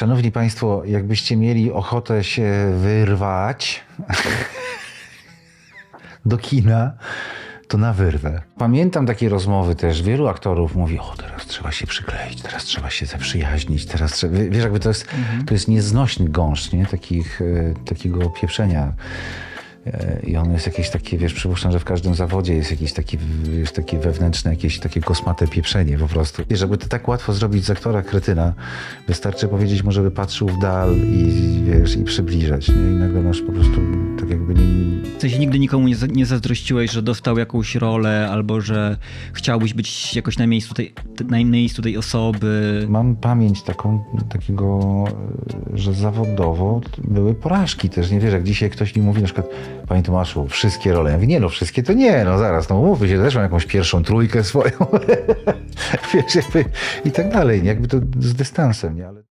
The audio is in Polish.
Szanowni Państwo, jakbyście mieli ochotę się wyrwać do kina, to na wyrwę. Pamiętam takie rozmowy też. Wielu aktorów mówi, o teraz trzeba się przykleić, teraz trzeba się zaprzyjaźnić, teraz trzeba... Wiesz, jakby to jest, to jest nieznośny gąszcz, nie? Takich, e, takiego pieprzenia. E, I on jest jakieś takie, wiesz, przypuszczam, że w każdym zawodzie jest jakieś takie, wiesz, takie wewnętrzne, jakieś takie kosmate pieprzenie po prostu. Wiesz, żeby to tak łatwo zrobić z aktora kretyna, wystarczy powiedzieć mu, żeby patrzył w dal i, wiesz, i przybliżać, nie? I nagle masz po prostu jakby nie... W sensie nigdy nikomu nie, nie zazdrościłeś, że dostał jakąś rolę, albo że chciałbyś być jakoś na miejscu tej, na miejscu tej osoby. Mam pamięć taką, takiego, e, że zawodowo były porażki też, nie wiesz, jak dzisiaj ktoś mi mówi na przykład, panie Tomaszu, wszystkie role. Ja mówię, nie no, wszystkie to nie, no zaraz, no mówmy się, też mam jakąś pierwszą trójkę swoją, wiesz, jakby i tak dalej, jakby to z dystansem, nie, ale...